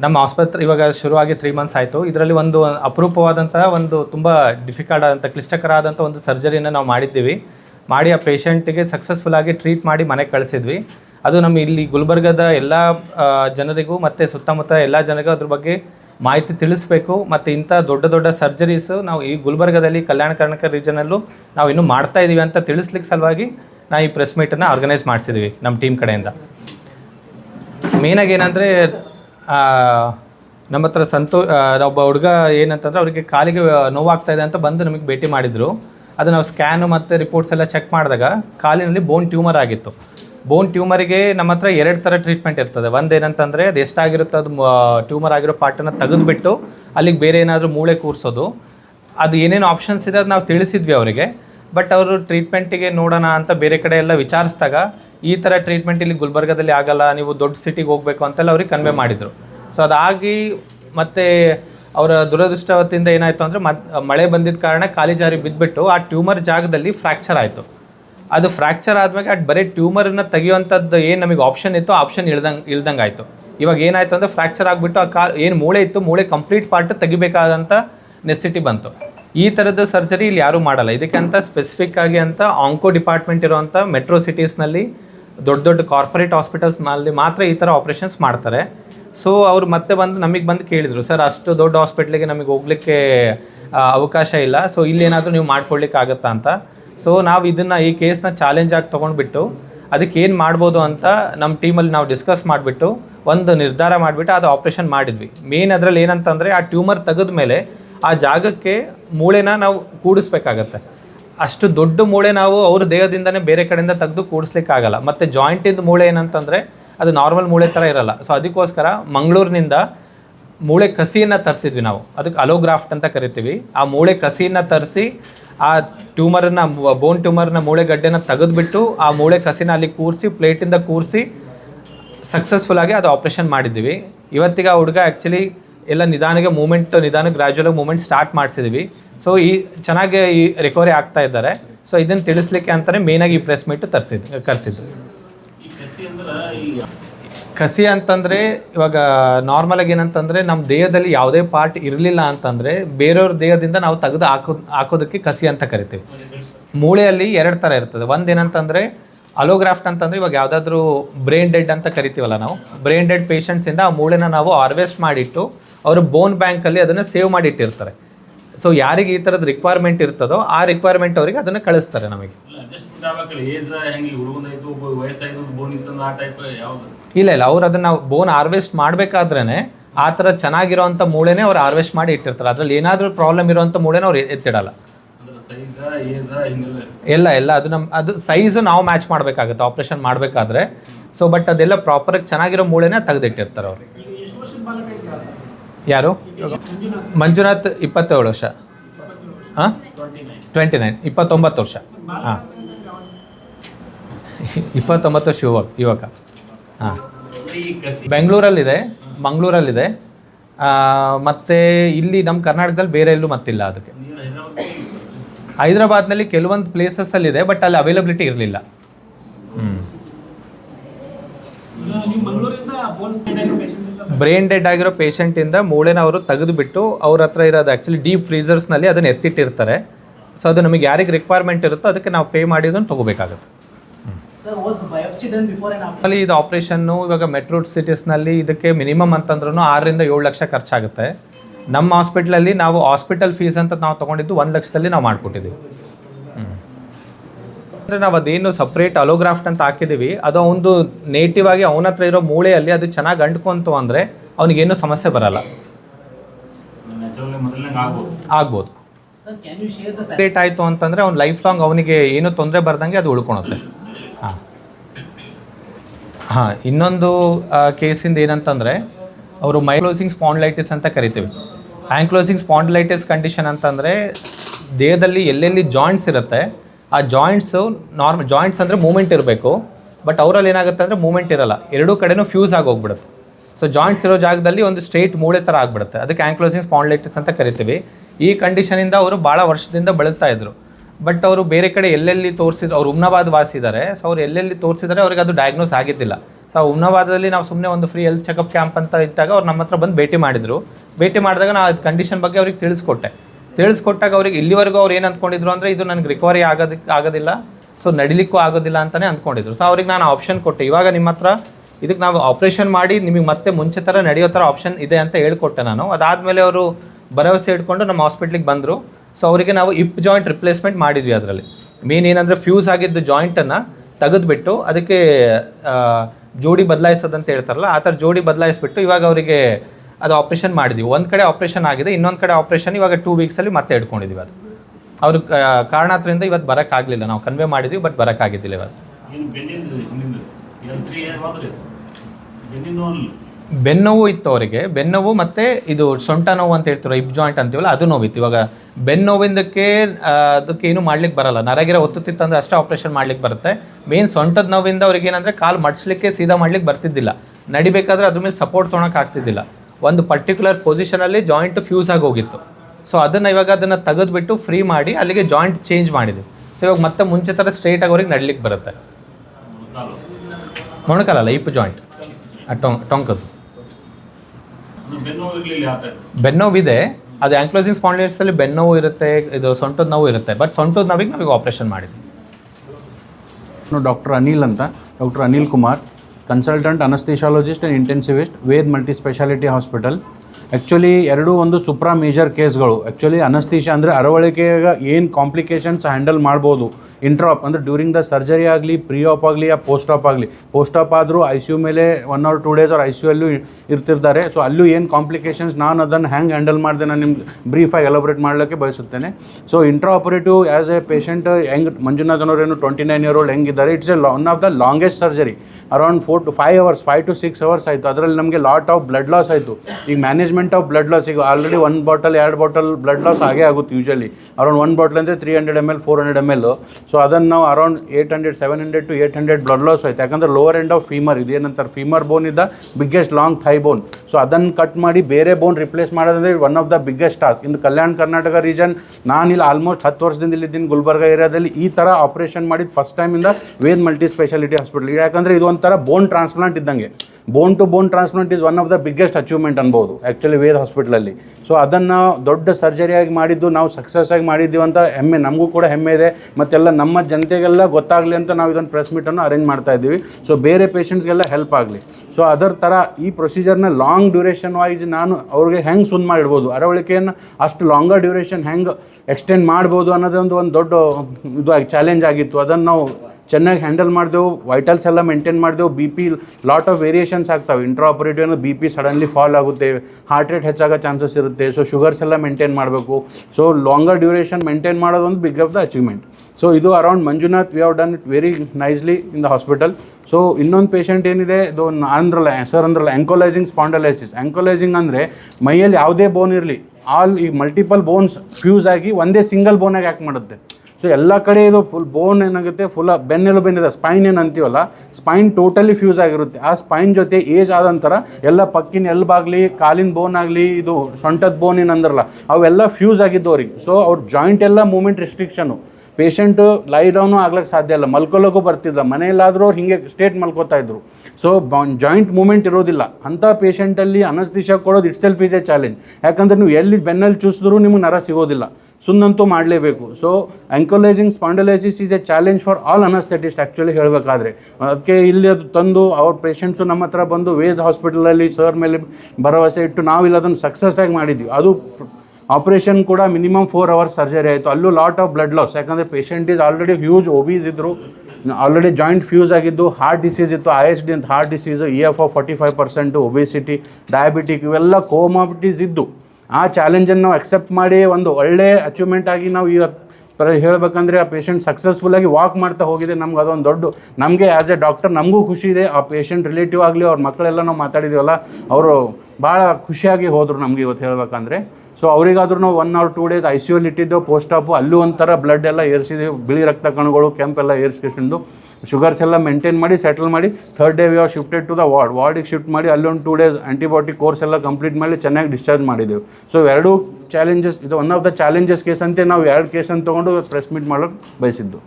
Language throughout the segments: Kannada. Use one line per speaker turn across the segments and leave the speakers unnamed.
ನಮ್ಮ ಆಸ್ಪತ್ರೆ ಇವಾಗ ಶುರುವಾಗಿ ತ್ರೀ ಮಂತ್ಸ್ ಆಯಿತು. ಇದರಲ್ಲಿ ಒಂದು ಅಪರೂಪವಾದಂತಹ ಒಂದು ತುಂಬ ಡಿಫಿಕಲ್ಟ್ ಆದಂಥ ಕ್ಲಿಷ್ಟಕರ ಆದಂಥ ಒಂದು ಸರ್ಜರಿನ ನಾವು ಮಾಡಿದ್ದೀವಿ. ಮಾಡಿ ಆ ಪೇಷಂಟಿಗೆ ಸಕ್ಸಸ್ಫುಲ್ಲಾಗಿ ಟ್ರೀಟ್ ಮಾಡಿ ಮನೆಗೆ ಕಳಿಸಿದ್ವಿ. ಅದು ನಮ್ಮ ಇಲ್ಲಿ ಗುಲ್ಬರ್ಗದ ಎಲ್ಲ ಜನರಿಗೂ ಮತ್ತು ಸುತ್ತಮುತ್ತ ಎಲ್ಲ ಜನರಿಗೂ ಅದ್ರ ಬಗ್ಗೆ ಮಾಹಿತಿ ತಿಳಿಸ್ಬೇಕು. ಮತ್ತು ಇಂಥ ದೊಡ್ಡ ದೊಡ್ಡ ಸರ್ಜರೀಸು ನಾವು ಈ ಗುಲ್ಬರ್ಗದಲ್ಲಿ ಕಲ್ಯಾಣ ಕರ್ನಾಟಕ ರೀಜನಲ್ಲೂ ನಾವು ಇನ್ನೂ ಮಾಡ್ತಾ ಇದ್ದೀವಿ ಅಂತ ತಿಳಿಸ್ಲಿಕ್ಕೆ ಸಲುವಾಗಿ ನಾವು ಈ ಪ್ರೆಸ್ ಮೀಟನ್ನು ಆರ್ಗನೈಸ್ ಮಾಡಿಸಿದ್ವಿ ನಮ್ಮ ಟೀಮ್ ಕಡೆಯಿಂದ. ಮೇನಾಗಿ ಏನಂದರೆ ನಮ್ಮ ಹತ್ರ ಸಂತೋ ಒಬ್ಬ ಹುಡುಗ ಏನಂತಂದ್ರೆ ಅವರಿಗೆ ಕಾಲಿಗೆ ನೋವಾಗ್ತಾ ಇದೆ ಅಂತ ಬಂದು ನಮಗೆ ಭೇಟಿ ಮಾಡಿದರು. ಅದು ನಾವು ಸ್ಕ್ಯಾನು ಮತ್ತು ರಿಪೋರ್ಟ್ಸ್ ಎಲ್ಲ ಚೆಕ್ ಮಾಡಿದಾಗ ಕಾಲಿನಲ್ಲಿ ಬೋನ್ ಟ್ಯೂಮರ್ ಆಗಿತ್ತು. ಬೋನ್ ಟ್ಯೂಮರಿಗೆ ನಮ್ಮ ಹತ್ರ ಎರಡು ಥರ ಟ್ರೀಟ್ಮೆಂಟ್ ಇರ್ತದೆ. ಒಂದು ಏನಂತಂದರೆ ಅದು ಎಷ್ಟಾಗಿರುತ್ತೋ ಅದು ಟ್ಯೂಮರ್ ಆಗಿರೋ ಪಾರ್ಟನ್ನ ತೆಗೆದುಬಿಟ್ಟು ಅಲ್ಲಿಗೆ ಬೇರೆ ಏನಾದರೂ ಮೂಳೆ ಕೂರಿಸೋದು. ಅದು ಏನೇನು ಆಪ್ಷನ್ಸ್ ಇದೆ ಅದು ನಾವು ತಿಳಿಸಿದ್ವಿ ಅವರಿಗೆ. ಬಟ್ ಅವರು ಟ್ರೀಟ್ಮೆಂಟಿಗೆ ನೋಡೋಣ ಅಂತ ಬೇರೆ ಕಡೆ ಎಲ್ಲ ವಿಚಾರಿಸಿದಾಗ, ಈ ಥರ ಟ್ರೀಟ್ಮೆಂಟ್ ಇಲ್ಲಿ ಗುಲ್ಬರ್ಗದಲ್ಲಿ ಆಗಲ್ಲ, ನೀವು ದೊಡ್ಡ ಸಿಟಿಗೆ ಹೋಗಬೇಕು ಅಂತೆಲ್ಲ ಅವ್ರಿಗೆ ಕನ್ವೆ ಮಾಡಿದರು. ಸೊ ಅದಾಗಿ ಮತ್ತೆ ಅವರ ದುರದೃಷ್ಟವತಿಯಿಂದ ಏನಾಯಿತು ಅಂದರೆ ಮತ್ ಮಳೆ ಬಂದಿದ್ದ ಕಾರಣ ಖಾಲಿ ಜಾರಿ ಬಿದ್ದುಬಿಟ್ಟು ಆ ಟ್ಯೂಮರ್ ಜಾಗದಲ್ಲಿ ಫ್ರ್ಯಾಕ್ಚರ್ ಆಯಿತು. ಅದು ಫ್ರ್ಯಾಕ್ಚರ್ ಆದಮೇಲೆ ಅದು ಬರೀ ಟ್ಯೂಮರನ್ನ ತೆಗೆಯುವಂಥದ್ದು ಏನು ನಮಗೆ ಆಪ್ಷನ್ ಇತ್ತು ಆಪ್ಷನ್ ಇಳ್ದಂಗೆ ಇಳ್ದಂಗೆ ಆಯಿತು ಇವಾಗ ಏನಾಯಿತು ಅಂದರೆ ಫ್ರ್ಯಾಕ್ಚರ್ ಆಗಿಬಿಟ್ಟು ಆ ಕಾ ಏನು ಮೂಳೆ ಇತ್ತು, ಮೂಳೆ ಕಂಪ್ಲೀಟ್ ಪಾರ್ಟ್ ತೆಗಿಬೇಕಾದಂಥ ನೆಸಿಟಿ ಬಂತು. ಈ ಥರದ ಸರ್ಜರಿ ಇಲ್ಲಿ ಯಾರೂ ಮಾಡಲ್ಲ. ಇದಕ್ಕೆ ಅಂತ ಸ್ಪೆಸಿಫಿಕ್ ಆಗಿ ಅಂತ ಆಂಕೋ ಡಿಪಾರ್ಟ್ಮೆಂಟ್ ಇರುವಂಥ ಮೆಟ್ರೋ ಸಿಟೀಸ್ನಲ್ಲಿ ದೊಡ್ಡ ದೊಡ್ಡ ಕಾರ್ಪೊರೇಟ್ ಹಾಸ್ಪಿಟಲ್ಸ್ನಲ್ಲಿ ಮಾತ್ರ ಈ ಥರ ಆಪ್ರೇಷನ್ಸ್ ಮಾಡ್ತಾರೆ. ಸೊ ಅವ್ರು ಮತ್ತೆ ಬಂದು ನಮಗೆ ಬಂದು ಕೇಳಿದರು, ಸರ್, ಅಷ್ಟು ದೊಡ್ಡ ಹಾಸ್ಪಿಟ್ಲಿಗೆ ನಮಗೆ ಹೋಗ್ಲಿಕ್ಕೆ ಅವಕಾಶ ಇಲ್ಲ. ಸೊ ಇಲ್ಲೇನಾದರೂ ನೀವು ಮಾಡ್ಕೊಳ್ಲಿಕ್ಕೆ ಆಗುತ್ತಾ ಅಂತ. ಸೊ ನಾವು ಇದನ್ನು ಈ ಕೇಸ್ನ ಚಾಲೆಂಜ್ ಆಗಿ ತೊಗೊಂಡ್ಬಿಟ್ಟು, ಅದಕ್ಕೆ ಏನು ಮಾಡ್ಬೋದು ಅಂತ ನಮ್ಮ ಟೀಮಲ್ಲಿ ನಾವು ಡಿಸ್ಕಸ್ ಮಾಡಿಬಿಟ್ಟು, ಒಂದು ನಿರ್ಧಾರ ಮಾಡಿಬಿಟ್ಟು ಅದು ಆಪ್ರೇಷನ್ ಮಾಡಿದ್ವಿ. ಮೇನ್ ಅದರಲ್ಲಿ ಏನಂತಂದರೆ, ಆ ಟ್ಯೂಮರ್ ತೆಗೆದ ಮೇಲೆ ಆ ಜಾಗಕ್ಕೆ ಮೂಳೆನ ನಾವು ಕೂಡಿಸ್ಬೇಕಾಗತ್ತೆ. ಅಷ್ಟು ದೊಡ್ಡ ಮೂಳೆ ನಾವು ಅವ್ರ ದೇಹದಿಂದನೇ ಬೇರೆ ಕಡೆಯಿಂದ ತೆಗೆದು ಕೂಡಿಸ್ಲಿಕ್ಕಾಗಲ್ಲ. ಮತ್ತು ಜಾಯಿಂಟಿಂದ ಮೂಳೆ ಏನಂತಂದರೆ ಅದು ನಾರ್ಮಲ್ ಮೂಳೆ ಥರ ಇರಲ್ಲ. ಸೊ ಅದಕ್ಕೋಸ್ಕರ ಮಂಗಳೂರಿನಿಂದ ಮೂಳೆ ಕಸಿಯನ್ನು ತರಿಸಿದ್ವಿ ನಾವು. ಅದಕ್ಕೆ ಅಲೋಗ್ರಾಫ್ಟ್ ಅಂತ ಕರಿತೀವಿ. ಆ ಮೂಳೆ ಕಸಿಯನ್ನು ತರಿಸಿ ಆ ಟ್ಯೂಮರನ್ನ, ಬೋನ್ ಟ್ಯೂಮರ್ನ ಮೂಳೆ ಗಡ್ಡೆನ ತೆಗೆದ್ಬಿಟ್ಟು ಆ ಮೂಳೆ ಕಸಿನ ಅಲ್ಲಿ ಕೂರಿಸಿ, ಪ್ಲೇಟಿಂದ ಕೂರಿಸಿ ಸಕ್ಸಸ್ಫುಲ್ಲಾಗಿ ಅದು ಆಪ್ರೇಷನ್ ಮಾಡಿದ್ದೀವಿ. ಇವತ್ತಿಗೆ ಆ ಹುಡುಗ ಆ್ಯಕ್ಚುಲಿ ಎಲ್ಲ ನಿಧಾನಕ್ಕೆ ಮೂಮೆಂಟ್ ನಿಧಾನ ಗ್ರ್ಯಾಜುವಲ್ ಮೂಮೆಂಟ್ ಸ್ಟಾರ್ಟ್ ಮಾಡಿಸಿದ್ವಿ. ಸೊ ಈ ಚೆನ್ನಾಗಿ ಈ ರಿಕವರಿ ಆಗ್ತಾ ಇದ್ದಾರೆ. ಸೊ ಇದನ್ನು ತಿಳಿಸ್ಲಿಕ್ಕೆ ಅಂತಲೇ ಮೇಯ್ನಾಗಿ ಈ ಪ್ರೆಸ್ ಮೀಟ್ ತರಿಸಿದ್ದು ಕರೆಸಿದ್ದು.
ಕಸಿ
ಅಂತಂದ್ರೆ ಇವಾಗ ನಾರ್ಮಲಾಗಿ ಏನಂತಂದರೆ ನಮ್ಮ ದೇಹದಲ್ಲಿ ಯಾವುದೇ ಪಾರ್ಟ್ ಇರಲಿಲ್ಲ ಅಂತಂದರೆ ಬೇರೆಯವ್ರ ದೇಹದಿಂದ ನಾವು ತೆಗೆದು ಹಾಕೋ, ಹಾಕೋದಕ್ಕೆ ಕಸಿ ಅಂತ ಕರಿತೀವಿ. ಮೂಳೆಯಲ್ಲಿ ಎರಡು ಥರ ಇರ್ತದೆ. ಒಂದು ಏನಂತಂದರೆ ಅಲೋಗ್ರಾಫ್ಟ್ ಅಂತಂದರೆ ಇವಾಗ ಯಾವುದಾದ್ರೂ ಬ್ರೈನ್ ಡೆಡ್ ಅಂತ ಕರಿತೀವಲ್ಲ ನಾವು. ಬ್ರೈನ್ ಡೆಡ್ ಪೇಷಂಟ್ಸಿಂದ ಆ ಮೂಳೆನ ನಾವು ಹಾರ್ವೆಸ್ಟ್ ಮಾಡಿಟ್ಟು ಅವರು ಬೋನ್ ಬ್ಯಾಂಕಲ್ಲಿ ಅದನ್ನು ಸೇವ್ ಮಾಡಿ ಇಟ್ಟಿರ್ತಾರೆ. ಸೊ ಯಾರಿಗೆ ಈ ಥರದ ರಿಕ್ವೈರ್ಮೆಂಟ್ ಇರ್ತದೋ ಆ ರಿಕ್ವೈರ್ಮೆಂಟ್ ಅವರಿಗೆ ಅದನ್ನು ಕಳಿಸ್ತಾರೆ ನಮಗೆ. ಇಲ್ಲ ಇಲ್ಲ ಅವ್ರು ಅದನ್ನ ಬೋನ್ ಹಾರ್ವೆಸ್ಟ್ ಮಾಡಬೇಕಾದ್ರೇ ಆ ಥರ ಚೆನ್ನಾಗಿರೋಂಥ ಮೂಳೆನೇ ಅವ್ರು ಹಾರ್ವೆಸ್ಟ್ ಮಾಡಿ ಇಟ್ಟಿರ್ತಾರೆ. ಅದ್ರಲ್ಲಿ ಏನಾದರೂ ಪ್ರಾಬ್ಲಮ್ ಇರೋಂಥ ಮೂಳೆನೇ ಅವ್ರು ಎತ್ತಿಡಲ್ಲ. ಎಲ್ಲ ಎಲ್ಲ ಅದು ನಮ್ಮ ಅದು ಸೈಜು ನಾವು ಮ್ಯಾಚ್ ಮಾಡಬೇಕಾಗುತ್ತೆ ಆಪ್ರೇಷನ್ ಮಾಡಬೇಕಾದ್ರೆ. ಸೊ ಬಟ್ ಅದೆಲ್ಲ ಪ್ರಾಪರಾಗಿ ಚೆನ್ನಾಗಿರೋ ಮೂಳೆನೇ ತೆಗೆದಿಟ್ಟಿರ್ತಾರೆ ಅವರು. ಯಾರು? ಮಂಜುನಾಥ್ ಇಪ್ಪತ್ತೇಳು ವರ್ಷ. ಹಾಂ ಟ್ವೆಂಟಿ ನೈನ್ ಇಪ್ಪತ್ತೊಂಬತ್ತು ವರ್ಷ. ಹಾಂ ಇಪ್ಪತ್ತೊಂಬತ್ತು ವರ್ಷ ಯುವಕ ಯುವಕ. ಹಾಂ ಬೆಂಗಳೂರಲ್ಲಿದೆ, ಮಂಗಳೂರಲ್ಲಿದೆ. ಮತ್ತೆ ಇಲ್ಲಿ ನಮ್ಮ ಕರ್ನಾಟಕದಲ್ಲಿ ಬೇರೆ ಎಲ್ಲೂ ಮತ್ತಿಲ್ಲ ಅದಕ್ಕೆ. ಹೈದ್ರಾಬಾದ್ನಲ್ಲಿ ಕೆಲವೊಂದು ಪ್ಲೇಸಸ್ಸಲ್ಲಿದೆ ಬಟ್ ಅಲ್ಲಿ ಅವೈಲಬಿಲಿಟಿ ಇರಲಿಲ್ಲ. ಬ್ರೈನ್ ಡೆಡ್ ಆಗಿರೋ ಪೇಷಂಟಿಂದ ಮೂಳೆನ ಅವರು ತೆಗೆದುಬಿಟ್ಟು ಅವ್ರ ಹತ್ರ ಇರೋದು ಆ್ಯಕ್ಚುಲಿ ಡೀಪ್ ಫ್ರೀಸರ್ಸ್ನಲ್ಲಿ ಅದನ್ನು ಎತ್ತಿಟ್ಟಿರ್ತಾರೆ. ಸೊ ಅದು ನಮಗೆ ಯಾರಿಗೆ ರಿಕ್ವೈರ್ಮೆಂಟ್ ಇರುತ್ತೋ ಅದಕ್ಕೆ ನಾವು ಪೇ ಮಾಡಿ ಅದನ್ನು ತೊಗೋಬೇಕಾಗುತ್ತೆ? ಅಲ್ಲಿ ಇದು ಆಪ್ರೇಷನ್ನು ಇವಾಗ ಮೆಟ್ರೋ ಸಿಟೀಸ್ನಲ್ಲಿ ಇದಕ್ಕೆ ಮಿನಿಮಮ್ ಅಂತಂದ್ರೂ ಆರರಿಂದ ಏಳು ಲಕ್ಷ ಖರ್ಚಾಗುತ್ತೆ. ನಮ್ಮ ಹಾಸ್ಪಿಟ್ಲಲ್ಲಿ ನಾವು ಹಾಸ್ಪಿಟಲ್ ಫೀಸ್ ಅಂತ ನಾವು ತೊಗೊಂಡಿದ್ದು ಒಂದು ಲಕ್ಷದಲ್ಲಿ ನಾವು ಮಾಡಿಕೊಟ್ಟಿದ್ದೀವಿ. ನಾವು ಅದೇನು ಸಪ್ರೇಟ್ ಅಲೋಗ್ರಾಫ್ಟ್ ಅಂತ ಹಾಕಿದ್ದೀವಿ ಅದು ಒಂದು ನೇಟಿವ್ ಆಗಿ ಅವನ ಹತ್ರ ಇರೋ ಮೂಳೆಯಲ್ಲಿ ಅದು ಚೆನ್ನಾಗಿ ಅಂಟ್ಕೊಂತು ಅಂದರೆ ಅವನಿಗೇನು ಸಮಸ್ಯೆ ಬರಲ್ಲ.
ಆಗ್ಬೋದು.
ಸಪ್ರೇಟ್ ಆಯಿತು ಅಂತಂದರೆ ಅವ್ನು ಲೈಫ್ ಲಾಂಗ್ ಅವನಿಗೆ ಏನು ತೊಂದರೆ ಬರ್ದಂಗೆ ಅದು ಉಳ್ಕೊಳುತ್ತೆ ಹಾಂ. ಹಾಂ, ಇನ್ನೊಂದು ಕೇಸಿಂದ ಏನಂತಂದರೆ ಅವರು ಮೈಕ್ಲೋಸಿಂಗ್ ಸ್ಪಾಂಡ್ಲೈಟಿಸ್ ಅಂತ ಕರಿತೀವಿ. ಆ್ಯಂಕ್ಲೋಸಿಂಗ್ ಸ್ಪಾಂಡ್ಲೈಟಿಸ್ ಕಂಡೀಷನ್ ಅಂತಂದರೆ ದೇಹದಲ್ಲಿ ಎಲ್ಲೆಲ್ಲಿ ಜಾಯಿಂಟ್ಸ್ ಇರುತ್ತೆ ಆ ಜಾಯಿಂಟ್ಸು ನಾರ್ಮಲ್ ಜಾಯಿಂಟ್ಸ್ ಅಂದರೆ ಮೂಮೆಂಟ್ ಇರಬೇಕು ಬಟ್ ಅವರಲ್ಲಿ ಏನಾಗುತ್ತೆ ಅಂದರೆ ಮೂಮೆಂಟ್ ಇರಲ್ಲ. ಎರಡೂ ಕಡೆನೂ ಫ್ಯೂಸ್ ಆಗಿ ಹೋಗ್ಬಿಡುತ್ತೆ. ಸೊ ಜಾಯಿಂಟ್ಸ್ ಇರೋ ಜಾಗದಲ್ಲಿ ಒಂದು ಸ್ಟ್ರೇಟ್ ಮೂಳೆ ಥರ ಆಗ್ಬಿಡುತ್ತೆ. ಅದಕ್ಕೆ ಆ್ಯಂಕ್ಲೋಸಿಂಗ್ ಸ್ಪಾಂಡ್ಲೈಟಿಸ್ ಅಂತ ಕರಿತೀವಿ. ಈ ಕಂಡೀಷನಿಂದ ಅವರು ಭಾಳ ವರ್ಷದಿಂದ ಬಳಲ್ತಾ ಇದ್ರು. ಬಟ್ ಅವರು ಬೇರೆ ಕಡೆ ಎಲ್ಲೆಲ್ಲಿ ತೋರಿಸಿದ್ರು ಅವ್ರು ಉಮ್ನಾಬಾದ್ ವಾಸಿದ್ದಾರೆ ಸೊ ಅವ್ರು ಎಲ್ಲೆಲ್ಲಿ ತೋರಿಸಿದರೆ ಅವ್ರಿಗೆ ಅದು ಡಯಾಗ್ನೋಸ್ ಆಗಿದ್ದಿಲ್ಲ. ಸೊ ಆ ಉನ್ನವಾದದಲ್ಲಿ ನಾವು ಸುಮ್ಮನೆ ಒಂದು ಫ್ರೀ ಹೆಲ್ತ್ ಚೆಕಪ್ ಕ್ಯಾಂಪ್ ಅಂತ ಇಟ್ಟಾಗ ಅವ್ರು ನಮ್ಮ ಹತ್ರ ಬಂದು ಭೇಟಿ ಮಾಡಿದರು. ಭೇಟಿ ಮಾಡಿದಾಗ ನಾನು ಅದು ಕಂಡೀಷನ್ ಬಗ್ಗೆ ಅವ್ರಿಗೆ ತಿಳಿಸ್ಕೊಟ್ಟೆ. ತಿಳಿಸ್ಕೊಟ್ಟಾಗ ಅವ್ರಿಗೆ ಇಲ್ಲಿವರೆಗೂ ಅವ್ರು ಏನು ಅಂದ್ಕೊಂಡಿದ್ರು ಅಂದರೆ ಇದು ನನಗೆ ರಿಕವರಿ ಆಗೋದಕ್ಕೆ ಆಗೋದಿಲ್ಲ. ಸೊ ನಡಿಲಿಕ್ಕೂ ಆಗೋದಿಲ್ಲ ಅಂತಲೇ ಅಂದ್ಕೊಂಡಿದ್ರು. ಸೊ ಅವ್ರಿಗೆ ನಾನು ಆಪ್ಷನ್ ಕೊಟ್ಟೆ. ಇವಾಗ ನಿಮ್ಮ ಹತ್ರ ಇದಕ್ಕೆ ನಾವು ಆಪ್ರೇಷನ್ ಮಾಡಿ ನಿಮಗೆ ಮತ್ತೆ ಮುಂಚೆ ಥರ ನಡೆಯೋ ಥರ ಆಪ್ಷನ್ ಇದೆ ಅಂತ ಹೇಳ್ಕೊಟ್ಟೆ ನಾನು. ಅದಾದಮೇಲೆ ಅವರು ಭರವಸೆ ಇಟ್ಕೊಂಡು ನಮ್ಮ ಹಾಸ್ಪಿಟ್ಲಿಗೆ ಬಂದರು. ಸೊ ಅವರಿಗೆ ನಾವು ಇಪ್ ಜಾಯಿಂಟ್ ರಿಪ್ಲೇಸ್ಮೆಂಟ್ ಮಾಡಿದ್ವಿ ಅದರಲ್ಲಿ. ಮೇನ್ ಏನಂದರೆ ಫ್ಯೂಸ್ ಆಗಿದ್ದ ಜಾಯಿಂಟನ್ನು ತೆಗೆದುಬಿಟ್ಟು ಅದಕ್ಕೆ ಜೋಡಿ ಬದಲಾಯಿಸೋದಂತ ಹೇಳ್ತಾರಲ್ಲ, ಆ ಥರ ಜೋಡಿ ಬದಲಾಯಿಸ್ಬಿಟ್ಟು ಇವಾಗ ಅವರಿಗೆ ಅದು ಆಪ್ರೇಷನ್ ಮಾಡಿದ್ವಿ. ಒಂದು ಕಡೆ ಆಪ್ರೇಷನ್ ಆಗಿದೆ ಇನ್ನೊಂದು ಕಡೆ ಆಪ್ರೇಷನ್ ಇವಾಗ ಟೂ ವೀಕ್ಸಲ್ಲಿ ಮತ್ತೆ ಇಟ್ಕೊಂಡಿದ್ವಿ ಅದು. ಅವ್ರ ಕಾರಣಾಂತರದಿಂದ ಇವತ್ತು ಬರೋಕ್ಕಾಗಲಿಲ್ಲ. ನಾವು ಕನ್ವೆ ಮಾಡಿದ್ವಿ ಬಟ್ ಬರೋಕ್ಕಾಗಿದ್ದಿಲ್ಲ ಇವತ್ತು. ಬೆನ್ನೋವು ಇತ್ತು ಅವರಿಗೆ. ಬೆನ್ನೋವು ಮತ್ತು ಇದು ಸೊಂಟ ನೋವು ಅಂತ ಹೇಳ್ತಾರೆ ಇಪ್ ಜಾಯಿಂಟ್ ಅಂತೀವಲ್ಲ ಅದು ನೋವಿತ್ತು. ಇವಾಗ ಬೆನ್ನೋವಿಂದಕ್ಕೆ ಅದಕ್ಕೆ ಏನು ಮಾಡ್ಲಿಕ್ಕೆ ಬರಲ್ಲ. ನರಗಿರ ಒತ್ತುತ್ತಿತ್ತಂದ್ರೆ ಅಷ್ಟೇ ಆಪ್ರೇಷನ್ ಮಾಡ್ಲಿಕ್ಕೆ ಬರುತ್ತೆ. ಮೇನ್ ಸೊಂಟದ ನೋವಿಂದ ಅವ್ರಿಗೆ ಏನಂದರೆ ಕಾಲು ಮಡ್ಸ್ಲಿಕ್ಕೆ ಸೀದಾ ಮಾಡ್ಲಿಕ್ಕೆ ಬರ್ತಿದ್ದಿಲ್ಲ. ನಡಿಬೇಕಾದ್ರೆ ಅದ್ರ ಮೇಲೆ ಸಪೋರ್ಟ್ ತೊಗೊಳಕ್ಕೆ ಆಗ್ತಿದ್ದಿಲ್ಲ. ಒಂದು ಪರ್ಟಿಕ್ಯುಲರ್ ಪೊಸಿಷನಲ್ಲಿ ಜಾಯಿಂಟ್ ಫ್ಯೂಸ್ ಆಗಿ ಹೋಗಿತ್ತು. ಸೊ ಅದನ್ನು ಇವಾಗ ಅದನ್ನು ತೆಗೆದುಬಿಟ್ಟು ಫ್ರೀ ಮಾಡಿ ಅಲ್ಲಿಗೆ ಜಾಯಿಂಟ್ ಚೇಂಜ್ ಮಾಡಿದ್ವಿ. ಸೊ ಇವಾಗ ಮತ್ತೆ ಮುಂಚೆ ಥರ ಸ್ಟ್ರೈಟ್ ಆಗಿ ಅವ್ರಿಗೆ ನಡ್ಲಿಕ್ಕೆ ಬರುತ್ತೆ.
ಕಾಲು
ಮೊಣಕಾಲಲ್ಲ ಇಪ್ ಜಾಯಿಂಟ್ ಟೊಂಕ್ ಟೊಂಕದ್ದು. ಬೆನ್ನೋವಿದೆ. ಅದು ಆಂಕ್ಲೋಸಿಂಗ್ ಸ್ಪಾಂಡಿಲೈಟಿಸಲ್ಲಿ ಬೆನ್ನೋವು ಇರುತ್ತೆ, ಇದು ಸೊಂಟದ ನೋವು ಇರುತ್ತೆ. ಬಟ್ ಸೊಂಟದ ನೋವಿಗೆ ನಾವೀಗ ಆಪ್ರೇಷನ್ ಮಾಡಿದ್ವಿ.
ಡಾಕ್ಟರ್ ಅನಿಲ್ ಅಂತ. Doctor Anil Kumar. Consultant anaesthesiologist and intensivist Ved multi speciality hospital actually ಎರಡೂ ಒಂದು ಸುಪ್ರಾ ಮೇಜರ್ ಕೇಸ್ಗಳು ಆ್ಯಕ್ಚುಲಿ ಅನಸ್ತೀಶ ಅಂದರೆ ಅರವಳಿಕೆಯಾಗ ಏನು ಕಾಂಪ್ಲಿಕೇಶನ್ಸ್ ಹ್ಯಾಂಡಲ್ ಮಾಡ್ಬೋದು. ಇಂಟ್ರಾಪ್, ಅಂದರೆ ಡ್ಯೂರಿಂಗ್ ದ ಸರ್ಜರಿ ಆಗಲಿ ಪ್ರೀ ಆಪ್ ಆಗಲಿ, ಆ ಪೋಸ್ಟ್ ಆಪ್ ಆಗಲಿ. ಪೋಸ್ಟ್ ಆಪ್ ಆದರೂ ಐ ಸಿ ಯು ಮೇಲೆ ಒನ್ ಆರ್ ಟೂ ಡೇಸ್ ಅವ್ರು ಐ ಸಿ ಯು ಅಲ್ಲೂ ಇರ್ತಿರ್ತಾರೆ. ಸೊ ಅಲ್ಲೂ ಏನು ಕಾಂಪ್ಲಿಕೇಶನ್ಸ್ ನಾನು ಅದನ್ನು ಹ್ಯಾಂಗೆ ಹ್ಯಾಂಡಲ್ ಮಾಡಿದೆ ನಾನು ನಿಮ್ಗೆ ಬ್ರೀಫಾಗಿ ಎಲಬ್ರೇಟ್ ಮಾಡಲಿಕ್ಕೆ ಬಯಸುತ್ತೇನೆ. So intra operative as a patient ಹೆಂಗ್ Manjunath twenty nine year old ಹೆಂಗಿದ್ದಾರೆ it's a one of the longest surgery around four to five hours five to six hours ಆಯಿತು. ಅದರಲ್ಲಿ ನಮಗೆ ಲಾಟ್ ಆಫ್ ಬ್ಲಡ್ ಲಾಸ್ ಆಯಿತು. ಈಗ ಮ್ಯಾನೇಜ್ಮೆಂಟ್ ಆಫ್ ಬ್ಲಡ್ ಲಾಸ್ ಈಗ ಆಲ್ರೆಡಿ ಒನ್ ಬಾಟಲ್ ಎರಡು ಬಾಟಲ್ ಬ್ಲಡ್ ಲಾಸ್ ಆಗೇ ಆಗುತ್ತೆ ಯೂಶಲಿ ಅರೌಂಡ್ ಒನ್ ಬಾಟಲ್ ಅಂದರೆ three hundred M L four hundred M L so ಅದನ್ನು ನಾವು around eight hundred seven hundred to eight hundred blood loss ಆಯ್ತು. ಯಾಕಂದ್ರೆ ಲೋವರ್ ಎಂಡ್ ಆಫ್ ಫೀಮರ್ ಇದೇನಂತಾರೆ? ಫೀಮರ್ ಬೋನ್ ಇದ್ದ biggest long thigh bone so ಅದನ್ನು ಕಟ್ ಮಾಡಿ ಬೇರೆ ಬೋನ್ ರಿಪ್ಲೇಸ್ ಮಾಡೋದಂದ್ರೆ one of the biggest task in Kalyana Karnataka region ನಾನು ಇಲ್ಲಿ ಆಲ್ಮೋಸ್ಟ್ ಹತ್ತು ವರ್ಷದಿಂದ ಇಲ್ಲಿದ್ದೀನಿ ಗುಲ್ಬರ್ಗ ಏರಿಯಾದಲ್ಲಿ. ಈ ಥರ ಆಪರೇಷನ್ ಮಾಡಿದ ಫಸ್ಟ್ ಟೈಮಿಂದ ವೇದ್ ಮಲ್ಟಿ ಸ್ಪೆಷಾಲಿಟಿ ಹಾಸ್ಪಿಟಲ್ ಯಾಕಂದರೆ ಇದು ಒಂಥರ ಬೋನ್ ಟ್ರಾನ್ಸ್ಪ್ಲಾಂಟ್ ಇದ್ದಂಗೆ. Bone to bone transplant is one of the biggest achievement ಅನ್ಬೋದು ಆ್ಯಕ್ಚುಲಿ ವೇದ್ ಹಾಸ್ಪಿಟ್ಲಲ್ಲಿ ಸೊ ಅದನ್ನು ದೊಡ್ಡ ಸರ್ಜರಿಯಾಗಿ ಮಾಡಿದ್ದು, ನಾವು ಸಕ್ಸಸ್ ಆಗಿ ಮಾಡಿದ್ದೀವಿ ಅಂತ ಹೆಮ್ಮೆ. ನಮಗೂ ಕೂಡ ಹೆಮ್ಮೆ ಇದೆ. ಮತ್ತೆಲ್ಲ ನಮ್ಮ ಜನತೆಗೆಲ್ಲ ಗೊತ್ತಾಗಲಿ ಅಂತ ನಾವು ಇದೊಂದು ಪ್ರೆಸ್ ಮೀಟನ್ನು ಅರೇಂಜ್ ಮಾಡ್ತಾ ಇದ್ದೀವಿ. ಸೊ ಬೇರೆ ಪೇಷಂಟ್ಸ್ಗೆಲ್ಲ ಹೆಲ್ಪ್ ಆಗಲಿ. ಸೊ ಅದರ ಥರ ಈ ಪ್ರೊಸೀಜರ್ನ ಲಾಂಗ್ ಡ್ಯೂರೇಷನ್ ವೈಸ್ ನಾನು ಅವ್ರಿಗೆ ಹೆಂಗೆ ಸುಂದ್ ಮಾಡಿಡ್ಬೋದು? ಅರವಳಿಕೆಯನ್ನು ಅಷ್ಟು ಲಾಂಗರ್ ಡ್ಯೂರೇಷನ್ ಹೆಂಗೆ ಎಕ್ಸ್ಟೆಂಡ್ ಮಾಡ್ಬೋದು ಅನ್ನೋದೊಂದು ಒಂದು ದೊಡ್ಡ ಇದು ಚಾಲೆಂಜ್ ಆಗಿತ್ತು. ಅದನ್ನು ನಾವು ಚೆನ್ನಾಗಿ ಹ್ಯಾಂಡಲ್ ಮಾಡಿದೆವು ವೈಟಲ್ಸ್ ಎಲ್ಲ ಮೇಂಟೈನ್ ಮಾಡಿದೆವು B P lot of variations ಆಗ್ತಾವೆ. ಇಂಟ್ರಾ ಆಪರೇಟಿವ್ ಅಂದರೆ ಬಿ ಪಿ ಸಡನ್ಲಿ ಫಾಲ್ ಆಗುತ್ತೆ ಹಾರ್ಟ್ ರೇಟ್ ಹೆಚ್ಚಾಗೋ ಚಾನ್ಸಸ್ ಇರುತ್ತೆ ಸೊ ಶುಗರ್ಸ್ ಎಲ್ಲ ಮೇಂಟೈನ್ ಮಾಡಬೇಕು. ಸೊ ಲಾಂಗರ್ ಡ್ಯೂರೇಷನ್ ಮೇಂಟೈನ್ ಮಾಡೋದು ಒಂದು big of the achievement so ಇದು around Manjunath we have done it very nicely in the hospital so ಇನ್ನೊಂದು ಪೇಷಂಟ್ ಏನಿದೆ, ಇದು ಅಂದ್ರಲ್ಲ ಸರ್ ಅಂದ್ರಲ್ಲ ಆಂಕೋಲೈಸಿಂಗ್ ಸ್ಪಾಂಡಲೈಸಿಸ್ ಆಂಕೋಲೈಸಿಂಗ್ ಅಂದರೆ ಮೈಯಲ್ಲಿ ಯಾವುದೇ ಬೋನ್ ಇರಲಿ ಆಲ್ ಈ ಮಲ್ಟಿಪಲ್ ಬೋನ್ಸ್ ಫ್ಯೂಸ್ ಆಗಿ ಒಂದೇ ಸಿಂಗಲ್ ಬೋನಾಗಿ ಆ್ಯಕ್ಟ್ ಮಾಡುತ್ತೆ. ಸೊ ಎಲ್ಲ ಕಡೆ ಇದು ಫುಲ್ ಬೋನ್ ಏನಾಗುತ್ತೆ ಫುಲ್ ಬೆನ್ನೆಲು ಬೆನ್ನಿದೆ ಸ್ಪೈನ್ ಏನು ಅಂತೀವಲ್ಲ ಸ್ಪೈನ್ ಟೋಟಲಿ ಫ್ಯೂಸ್ ಆಗಿರುತ್ತೆ. ಆ ಸ್ಪೈನ್ ಜೊತೆ ಏಜ್ ಆದ ನಂತರ ಎಲ್ಲ ಪಕ್ಕಿನ ಎಲ್ಬಾಗಲಿ ಕಾಲಿನ ಬೋನ್ ಆಗಲಿ, ಇದು ಸೊಂಟದ ಬೋನ್ ಏನು ಅಂದ್ರಲ್ಲ, ಅವೆಲ್ಲ ಫ್ಯೂಸ್ ಆಗಿದ್ದು ಅವ್ರಿಗೆ ಸೊ ಅವ್ರ ಜಾಯಿಂಟ್ ಎಲ್ಲ movement restriction patient lie down ಆಗ್ಲಿಕ್ಕೆ ಸಾಧ್ಯ ಇಲ್ಲ ಮಲ್ಕೊಳ್ಳೋಕ್ಕೂ ಬರ್ತಿಲ್ಲ ಮನೆಯಲ್ಲಾದರೂ ಅವ್ರು ಹಿಂಗೆ ಸ್ಟೇಟ್ ಮಲ್ಕೋತಾ ಇದ್ರು. ಸೊ ಜಾಯಿಂಟ್ ಮೂಮೆಂಟ್ ಇರೋದಿಲ್ಲ. ಅಂಥ ಪೇಷಂಟಲ್ಲಿ ಅನಸ್ತಿಷ ಕೊಡೋದು itself is a challenge ಯಾಕಂದ್ರೆ ನೀವು ಎಲ್ಲಿ ಬೆನ್ನಲ್ಲಿ ಚೂಸಿದ್ರೂ ನಿಮಗೆ ನರ ಸಿಗೋದಿಲ್ಲ. ಸುನ್ನಂತೂ ಮಾಡಲೇಬೇಕು. So ankylosing spondylosis is a challenge for all anaesthetist actually ಹೇಳಬೇಕಾದ್ರೆ. ಅದಕ್ಕೆ ಇಲ್ಲಿ ಅದು ತಂದು ಅವ್ರ ಪೇಷಂಟ್ಸು ನಮ್ಮ ಹತ್ರ ಬಂದು ವೇದ್ ಹಾಸ್ಪಿಟಲಲ್ಲಿ ಸರ್ ಮೇಲೆ ಭರವಸೆ ಇಟ್ಟು ನಾವಿಲ್ಲಿ ಅದನ್ನು ಸಕ್ಸಸ್ ಆಗಿ ಮಾಡಿದ್ವಿ. ಅದು ಆಪರೇಷನ್ ಕೂಡ ಮಿನಿಮಮ್ ಫೋರ್ ಅವರ್ಸ್ ಸರ್ಜರಿ ಆಯಿತು. ಅಲ್ಲೂ ಲಾಟ್ ಆಫ್ ಬ್ಲಡ್ ಲಾಸ್ ಯಾಕಂದರೆ patient is already huge obese ಇದ್ದರು ಆಲ್ರೆಡಿ ಜಾಯಿಂಟ್ ಫ್ಯೂಸ್ ಆಗಿದ್ದು ಹಾರ್ಟ್ ಡಿಸೀಸ್ ಇತ್ತು ಐ ಎಸ್ ಡಿ ಅಂತ heart disease E F o forty five percent obesity diabetic ಇವೆಲ್ಲ ಕೋಮಾಬಿಟೀಸ್ ಇದ್ದು. ಆ ಚಾಲೆಂಜನ್ನು ನಾವು ಅಕ್ಸೆಪ್ಟ್ ಮಾಡಿ ಒಂದು ಒಳ್ಳೆ ಅಚೀವ್ಮೆಂಟ್ ಆಗಿ ನಾವು ಇವತ್ತು ಹೇಳಬೇಕಂದ್ರೆ ಆ ಪೇಷಂಟ್ ಸಕ್ಸಸ್ಫುಲ್ಲಾಗಿ ವಾಕ್ ಮಾಡ್ತಾ ಹೋಗಿದೆ. ನಮ್ಗೆ ಅದೊಂದು ದೊಡ್ಡ, ನಮಗೆ ಆ್ಯಸ್ ಎ ಡಾಕ್ಟರ್ ನಮಗೂ ಖುಷಿ ಇದೆ. ಆ ಪೇಷಂಟ್ ರಿಲೇಟಿವ್ ಆಗಲಿ, ಅವ್ರ ಮಕ್ಕಳೆಲ್ಲ ನಾವು ಮಾತಾಡಿದೀವಲ್ಲ, ಅವರು ಭಾಳ ಖುಷಿಯಾಗಿ ಹೋದರು ನಮಗೆ ಇವತ್ತು ಹೇಳಬೇಕಂದ್ರೆ. ಸೊ ಅವರಿಗಾದ್ರೂ ನಾವು one or two days I C ಯುಲಿ ಇಟ್ಟಿದ್ದೆವು ಪೋಸ್ಟ್ ಆಪು ಅಲ್ಲೂ ಒಂಥರ ಬ್ಲಡ್ ಎಲ್ಲ ಏರಿಸಿದೆವು. ಬಿಳಿ ರಕ್ತ ಕಣಗಳು, ಕೆಂಪೆಲ್ಲ ಏರಿಸ್ಕೊಂಡು ಶುಗರ್ಸ್ ಎಲ್ಲ ಮೇಂಟೈನ್ ಮಾಡಿ ಸೆಟಲ್ ಮಾಡಿ third day we are shifted to the ward ವಾರ್ಡಿಗೆ shift ಮಾಡಿ ಅಲ್ಲೊಂದು ಟೂ ಡೇಸ್ ಆಂಟಿಬಯೋಟಿಕ್ ಕೋರ್ಸ್ ಎಲ್ಲ ಕಂಪ್ಲೀಟ್ ಮಾಡಿ, ಚೆನ್ನಾಗಿ ಡಿಸ್ಚಾರ್ಜ್ ಮಾಡಿದ್ದೆವು. ಸೊ ಎರಡು ಚಾಲೆಂಜಸ್ ಇದು one of the challenges case ಅಂತ ನಾವು ಎರಡು ಕೇಸನ್ನು ತೊಗೊಂಡು ಪ್ರೆಸ್ ಮೀಟ್ ಮಾಡೋಕೆ ಬಯಸಿದ್ದು.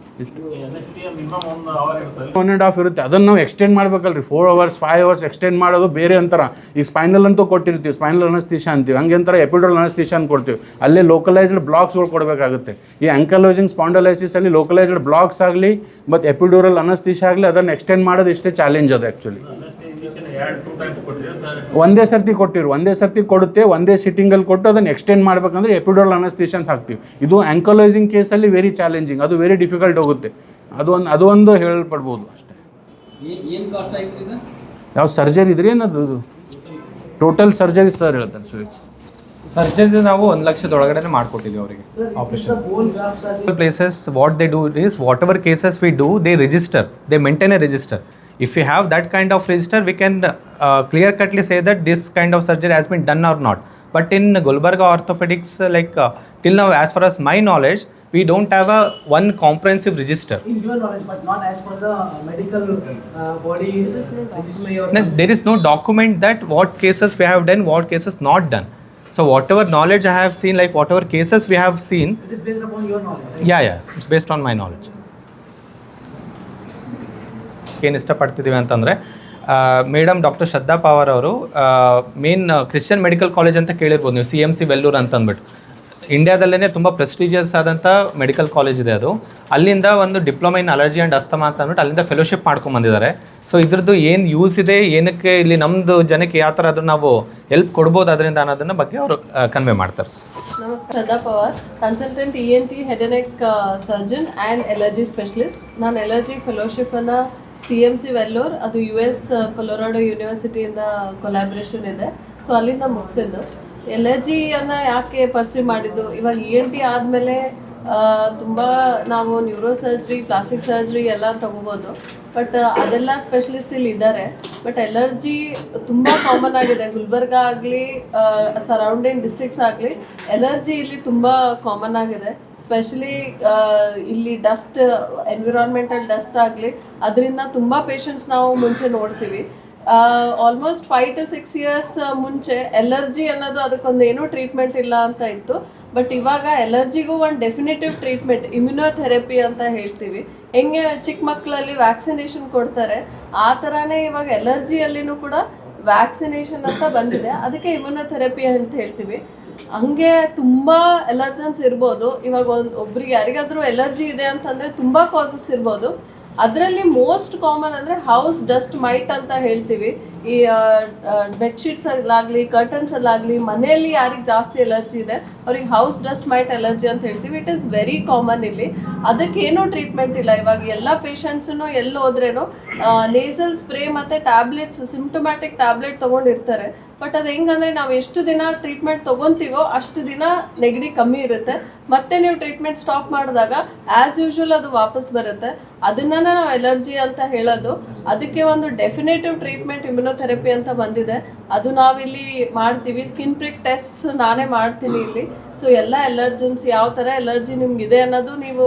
ಒನ್ ಆ್ಯಂಡ್ ಹಾಫ್ ಇರುತ್ತೆ. ಅದನ್ನು ನಾವು extend ಮಾಡ್ಬೇಕಲ್ರಿ. Four hours five hours extend ಮಾಡೋದು ಬೇರೆ ಅಂತಾರ. ಈಗ ಸ್ಪೈನಲ್ ಅಂತೂ ಕೊಟ್ಟಿರ್ತೀವಿ. ಸ್ಪೈನಲ್ ಅನಸ್ತೀಶ ಅಂತೀವಿ. ಹಂಗೆ ಅಂತಾರೆ ಎಪಿಡ್ರಲ್ ಅನಸ್ತೀಶ ಅಂತ ಕೊಡ್ತೀವಿ. ಅಲ್ಲೇ ಲೋಕಲೈಸ್ಡ್ ಬ್ಲಾಕ್ಸ್ಗಳು ಕೊಡಬೇಕಾಗುತ್ತೆ. ಈ ಆಂಕಲೋಜಿಂಗ್ ಸ್ಪಾಂಡಲೈಸಿಸ್ ಅಲ್ಲಿ ಲೋಕಲೈಸ್ಡ್ ಬ್ಲಾಕ್ಸ್ ಆಗಲಿ ಮತ್ತು ಎಪಿಡೋರಲ್ ಅನಸ್ತೀಶ ಆಗಲಿ ಅದನ್ನು ಎಕ್ಸ್ಟೆಂಡ್ ಮಾಡೋದು ಇಷ್ಟೇ ಚಾಲೆಂಜ್ ಅದು ಆ್ಯಕ್ಚುಲಿ ಒಂದೇ ಸರ್ತಿ ಕೊಟ್ಟಿರು. ಒಂದೇ ಸರ್ತಿ ಕೊಡುತ್ತೆ ಒಂದೇ ಸಿಟ್ಟಿಂಗಲ್ಲಿ ಕೊಟ್ಟು ಅದನ್ನು ಎಕ್ಸ್ಟೆಂಡ್ ಮಾಡ್ಬೇಕಂದ್ರೆ ಎಪಿಡೋಲ್ ಅನಸ್ತೀಶ್ ಅಂತ ಹಾಕ್ತೀವಿ. ಇದು ಆಂಕಲೈಸಿಂಗ್ ಕೇಸಲ್ಲಿ ವೆರಿ ಚಾಲೆಂಜಿಂಗ್ ಅದು ವೆರಿ ಡಿಫಿಕಲ್ಟ್ ಹೋಗುತ್ತೆ. ಅದು ಒಂದು ಅದು ಒಂದು ಹೇಳಲ್ಪಡ್ಬೋದು ಅಷ್ಟೇ.
ಏನು ಕಾಸ್ಟ್ ಆಯ್ತು ಇದು?
ಯಾವ ಸರ್ಜರಿ ಇದ್ರಿ ಏನದು ಟೋಟಲ್ ಸರ್ಜರಿ ಸರ್ ಹೇಳ್ತಾರೆ ಸುರೇಶ್
ಸರ್ಜರಿ ನಾವು ಒಂದು ಲಕ್ಷದ ಒಳಗಡೆ ಮಾಡ್ಕೊಟ್ಟಿದ್ದೀವಿ ಅವರಿಗೆ
places what they do is
whatever cases we do they register they maintain a they If we have that kind of register, we can uh, clear cutly say that this kind of surgery has been done or not. But in Gulbarga orthopedics, uh, like uh, till now, as far as my knowledge, we don't have a one comprehensive register.
In your knowledge, but not as per the medical uh, body
no, There is no document that what cases we have done, what cases not done. So whatever knowledge I have seen, like whatever cases we have seen.
It is based upon your knowledge. Right?
Yeah, yeah. It's based on my knowledge. ಏನು ಇಷ್ಟಪಡ್ತಿದ್ದೀವಿ ಅಂತಂದರೆ ಮೇಡಮ್ ಡಾಕ್ಟರ್ ಶ್ರದ್ಧಾ ಪವಾರ್ ಅವರು ಮೇನ್ ಕ್ರಿಶ್ಚಿಯನ್ ಮೆಡಿಕಲ್ ಕಾಲೇಜ್ ಅಂತ ಕೇಳಿರ್ಬೋದು ನೀವು, ಸಿ ಎಂ ಸಿ ವೆಲ್ಲೂರ್ ಅಂತ ಅಂದ್ಬಿಟ್ಟು ಇಂಡಿಯಾದಲ್ಲೇ ತುಂಬ ಪ್ರೆಸ್ಟೀಜಿಯಸ್ ಆದಂಥ ಮೆಡಿಕಲ್ ಕಾಲೇಜ್ ಇದೆ ಅದು. ಅಲ್ಲಿಂದ ಒಂದು diploma in allergy and asthma ಅಂತ ಅಂದ್ಬಿಟ್ಟು ಅಲ್ಲಿಂದ ಫೆಲೋಶಿಪ್ ಮಾಡ್ಕೊಂಬಂದಿದ್ದಾರೆ ಸೊ ಇದ್ರದ್ದು ಏನು ಯೂಸ್ ಇದೆ, ಏನಕ್ಕೆ ಇಲ್ಲಿ ನಮ್ಮದು ಜನಕ್ಕೆ ಯಾವ ಥರ ಅದನ್ನು ನಾವು ಹೆಲ್ಪ್ ಕೊಡ್ಬೋದು ಅದರಿಂದ ಅನ್ನೋದನ್ನ ಬಗ್ಗೆ ಅವರು ಕನ್ವೆ ಮಾಡ್ತಾರೆ.
ನಮಸ್ಕಾರ Pawar. Consultant E N surgeon and allergy specialist ನಾನು ಎಲರ್ಜಿ ಫೆಲೋಶಿಪನ್ನು ಸಿ ಎಂ ಸಿ ವೆಲ್ಲೂರ್, ಅದು ಯು ಎಸ್ ಕೊಲೊರಾಡೋ ಯೂನಿವರ್ಸಿಟಿಯಿಂದ ಕೊಲಾಬ್ರೇಷನ್ ಇದೆ ಸೊ ಅಲ್ಲಿಂದ ಮುಗಿಸಿದ್ದು. ಎಲರ್ಜಿಯನ್ನು ಯಾಕೆ ಪರ್ಸ್ಯೂ ಮಾಡಿದ್ದು? ಇವಾಗ ಇ ಎನ್ ಟಿ ಆದಮೇಲೆ ತುಂಬ ನಾವು ನ್ಯೂರೋ ಸರ್ಜರಿ ಪ್ಲಾಸ್ಟಿಕ್ ಸರ್ಜರಿ ಎಲ್ಲ ತಗೋಬೋದು. ಬಟ್ ಅದೆಲ್ಲ ಸ್ಪೆಷಲಿಸ್ಟ್ ಇಲ್ಲಿ ಇದ್ದಾರೆ. ಬಟ್ ಎಲರ್ಜಿ ತುಂಬಾ ಕಾಮನ್ ಆಗಿದೆ. ಗುಲ್ಬರ್ಗ ಆಗಲಿ ಸರೌಂಡಿಂಗ್ ಡಿಸ್ಟ್ರಿಕ್ಸ್ ಆಗಲಿ, ಎಲರ್ಜಿ ಇಲ್ಲಿ ತುಂಬಾ ಕಾಮನ್ ಆಗಿದೆ. ಸ್ಪೆಷಲಿ ಇಲ್ಲಿ ಡಸ್ಟ್ ಎನ್ವಿರಾನ್ಮೆಂಟಲ್ ಡಸ್ಟ್ ಆಗಲಿ, ಅದರಿಂದ ತುಂಬಾ ಪೇಷಂಟ್ಸ್ ನಾವು ಮುಂಚೆ ನೋಡ್ತೀವಿ. Almost five to six years ಮುಂಚೆ ಎಲರ್ಜಿ ಅನ್ನೋದು ಅದಕ್ಕೊಂದು ಏನೂ ಟ್ರೀಟ್ಮೆಂಟ್ ಇಲ್ಲ ಅಂತ ಇತ್ತು. ಬಟ್ ಇವಾಗ ಎಲರ್ಜಿಗೂ ಒಂದು ಡೆಫಿನೆಟಿವ್ ಟ್ರೀಟ್ಮೆಂಟ್ ಇಮ್ಯುನೋಥೆರಪಿ ಅಂತ ಹೇಳ್ತೀವಿ. ಹೆಂಗೆ ಚಿಕ್ಕ ಮಕ್ಕಳಲ್ಲಿ ವ್ಯಾಕ್ಸಿನೇಷನ್ ಕೊಡ್ತಾರೆ, ಆ ಥರನೇ ಇವಾಗ ಎಲರ್ಜಿಯಲ್ಲಿನೂ ಕೂಡ ವ್ಯಾಕ್ಸಿನೇಷನ್ ಅಂತ ಬಂದಿದೆ. ಅದಕ್ಕೆ ಇಮ್ಯುನೋಥೆರಪಿ ಅಂತ ಹೇಳ್ತೀವಿ. ಹಂಗೆ ತುಂಬಾ ಎಲರ್ಜನ್ಸ್ ಇರ್ಬೋದು. ಇವಾಗ ಒಂದು ಒಬ್ರಿಗೆ ಯಾರಿಗಾದ್ರೂ ಎಲರ್ಜಿ ಇದೆ ಅಂತಂದ್ರೆ ತುಂಬ ಕಾಸಸ್ ಇರ್ಬೋದು. ಅದರಲ್ಲಿ ಮೋಸ್ಟ್ ಕಾಮನ್ ಅಂದ್ರೆ ಹೌಸ್ ಡಸ್ಟ್ ಮೈಟ್ ಅಂತ ಹೇಳ್ತೀವಿ. ಈ ಬೆಡ್ಶೀಟ್ಸ್ ಅಲ್ಲಾಗ್ಲಿ ಕರ್ಟನ್ಸ್ ಅಲ್ಲಾಗ್ಲಿ, ಮನೆಯಲ್ಲಿ ಯಾರಿಗೆ ಜಾಸ್ತಿ ಎಲರ್ಜಿ ಇದೆ, ಅವ್ರಿಗೆ ಹೌಸ್ ಡಸ್ಟ್ ಮೈಟ್ ಅಲರ್ಜಿ ಅಂತ ಹೇಳ್ತೀವಿ. ಇಟ್ ಇಸ್ ವೆರಿ ಕಾಮನ್ ಇಲ್ಲಿ. ಅದಕ್ಕೇನು ಟ್ರೀಟ್ಮೆಂಟ್ ಇಲ್ಲ. ಇವಾಗ ಎಲ್ಲ ಪೇಷಂಟ್ಸನ್ನು ಎಲ್ಲಿ ಹೋದ್ರೇನು ನೇಸಲ್ ಸ್ಪ್ರೇ ಮತ್ತೆ ಟ್ಯಾಬ್ಲೆಟ್ಸ್ ಸಿಂಪ್ಟಮ್ಯಾಟಿಕ್ ಟ್ಯಾಬ್ಲೆಟ್ ತಗೊಂಡಿರ್ತಾರೆ. ಬಟ್ ಅದು ಹೆಂಗಂದ್ರೆ ನಾವು ಎಷ್ಟು ದಿನ ಟ್ರೀಟ್ಮೆಂಟ್ ತಗೊಂತೀವೋ ಅಷ್ಟು ದಿನ ನೆಗಡಿ ಕಮ್ಮಿ ಇರುತ್ತೆ. ಮತ್ತೆ ನೀವು ಟ್ರೀಟ್ಮೆಂಟ್ ಸ್ಟಾಪ್ ಮಾಡಿದಾಗ ಆಸ್ ಯೂಶುವಲ್ ಅದು ವಾಪಸ್ ಬರುತ್ತೆ. ಅದನ್ನ ನಾವು ಎಲರ್ಜಿ ಅಂತ ಹೇಳೋದು. ಅದಕ್ಕೆ ಒಂದು ಡೆಫಿನೇಟಿವ್ ಟ್ರೀಟ್ಮೆಂಟ್ ಇಮ್ಯುನೋಥೆರಪಿ ಅಂತ ಬಂದಿದೆ. ಅದು ನಾವಿಲ್ಲಿ ಮಾಡ್ತೀವಿ. ಸ್ಕಿನ್ ಪ್ರಿಕ್ ಟೆಸ್ಟ್ ನಾನೇ ಮಾಡ್ತೀನಿ ಇಲ್ಲಿ. ಸೊ ಎಲ್ಲ ಎಲರ್ಜಿನ್ಸ್ ಯಾವ ಥರ ಎಲರ್ಜಿ ಇದೆ ಅನ್ನೋದು ನೀವು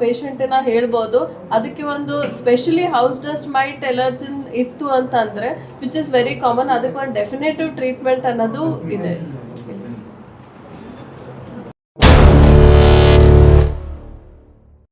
ಪೇಷಂಟಿನ ಹೇಳ್ಬೋದು. ಅದಕ್ಕೆ ಒಂದು specially house dust mite allergen ಇತ್ತು ಅಂತಂದ್ರೆ ವಿಚ್ ಇಸ್ ವೆರಿ ಕಾಮನ್ ಅದಕ್ಕೆ ಒಂದು ಡೆಫಿನೇಟಿವ್ ಟ್ರೀಟ್ಮೆಂಟ್ ಅನ್ನೋದು ಇದೆ.